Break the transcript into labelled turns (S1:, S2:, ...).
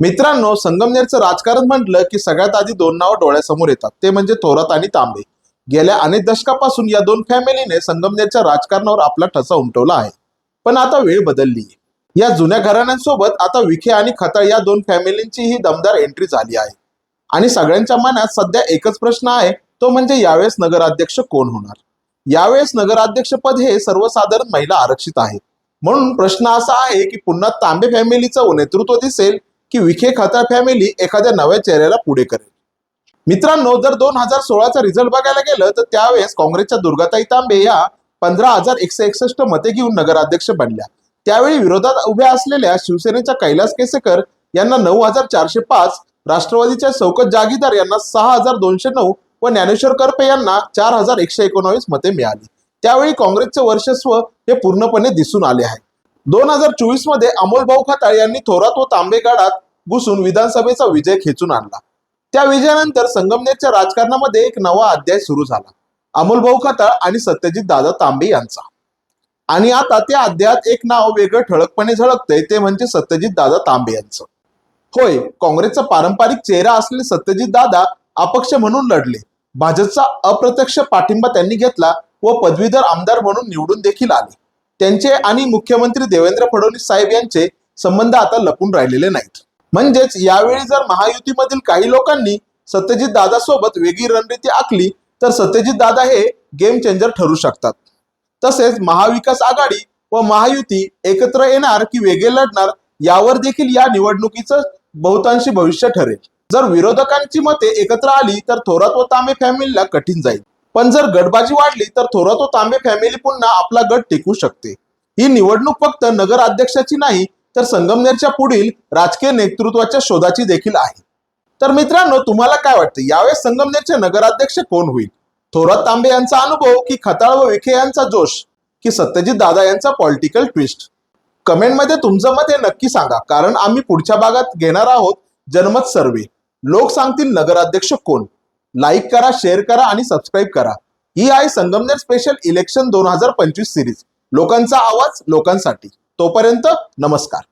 S1: मित्रांनो संगमनेरचं राजकारण म्हटलं की सगळ्यात आधी दोन नावं डोळ्यासमोर येतात. ते म्हणजे थोरात आणि तांबे. गेल्या अनेक दशकापासून या दोन फॅमिलीने संगमनेरच्या राजकारणावर आपला ठसा उमटवला आहे. पण आता वेळ बदलली या जुन्या घराण्यांसोबत आता विखे आणि खताळ या दोन फॅमिलींची ही दमदार एंट्री झाली आहे. आणि सगळ्यांच्या मनात सध्या एकच प्रश्न आहे तो म्हणजे यावेळेस नगराध्यक्ष कोण होणार? यावेळेस नगराध्यक्षपद हे सर्वसाधारण महिला आरक्षित आहे म्हणून प्रश्न असा आहे की पुन्हा तांबे फॅमिलीचं नेतृत्व दिसेल की विखे खाता फॅमिली एखाद्या नव्या चेहऱ्याला पुढे करेल. मित्रांनो जर दोन हजार सोळाचा रिझल्ट बघायला गेलं तर त्यावेळेस काँग्रेसच्या दुर्गाताई तांबे या पंधरा हजार एकशे एकसष्ट मते घेऊन नगराध्यक्ष बनल्या. त्यावेळी विरोधात उभ्या असलेल्या शिवसेनेच्या कैलास केसेकर यांना नऊ हजार चारशे पाच राष्ट्रवादीच्या शौकत जागीदार यांना सहा हजार दोनशे नऊ व ज्ञानेश्वर करपे यांना चार हजार एकशे एकोणावीस मते मिळाली. त्यावेळी काँग्रेसचे वर्चस्व हे पूर्णपणे दिसून आले आहे. दोन हजार चोवीसमध्ये अमोल भाऊ खताळ यांनी थोरात व तांबे गडात घुसून विधानसभेचा विजय खेचून आणला. त्या विजयानंतर संगमनेरच्या राजकारणामध्ये एक नवा अध्याय सुरू झाला. अमोल भाऊ खताळ आणि सत्यजित दादा तांबे यांचा. आणि आता त्या अध्यायात एक नाव वेगळं ठळकपणे झळकतंय ते म्हणजे सत्यजित दादा तांबे यांचं. होय काँग्रेसचा पारंपरिक चेहरा असलेले सत्यजित दादा अपक्ष म्हणून लढले. भाजपचा अप्रत्यक्ष पाठिंबा त्यांनी घेतला व पदवीधर आमदार म्हणून निवडून देखील आले. त्यांचे आणि मुख्यमंत्री देवेंद्र फडणवीस साहेब यांचे संबंध आता लपून राहिलेले नाहीत. म्हणजेच यावेळी जर महायुतीमधील काही लोकांनी सत्यजित दादा सोबत वेगळी रणनीती आखली तर सत्यजित दादा हे गेम चेंजर ठरू शकतात. तसेच महाविकास आघाडी व महायुती एकत्र येणार की वेगळे लढणार यावर देखील या निवडणुकीचं बहुतांशी भविष्य ठरेल. जर विरोधकांची मते एकत्र आली तर थोरात व तांबे फॅमिलीला कठीण जाईल. पण जर गटबाजी वाढली तर थोरात व तांबे फॅमिली पुन्हा आपला गट टिकू शकते. ही निवडणूक फक्त नगर अध्यक्षाची नाही तर संगमनेरच्या पुढील राजकीय नेतृत्वाच्या शोधाची देखील आहे. तर मित्रांनो तुम्हाला काय वाटतं? यावेळेस संगमनेरचे नगराध्यक्ष कोण होईल? थोरात तांबे यांचा अनुभव की खताळ व विखे यांचा जोश की सत्यजित दादा यांचा पॉलिटिकल ट्विस्ट कमेंटमध्ये तुमचं मत हे नक्की सांगा कारण आम्ही पुढच्या भागात घेणार आहोत जनमत सर्वे. लोक सांगतील नगराध्यक्ष कोण? लाईक करा शेअर करा आणि सबस्क्राईब करा. ही आहे संगमनेर स्पेशल इलेक्शन दोन हजार पंचवीस सिरीज लोकांचा आवाज लोकांसाठी. तोपर्यंत नमस्कार.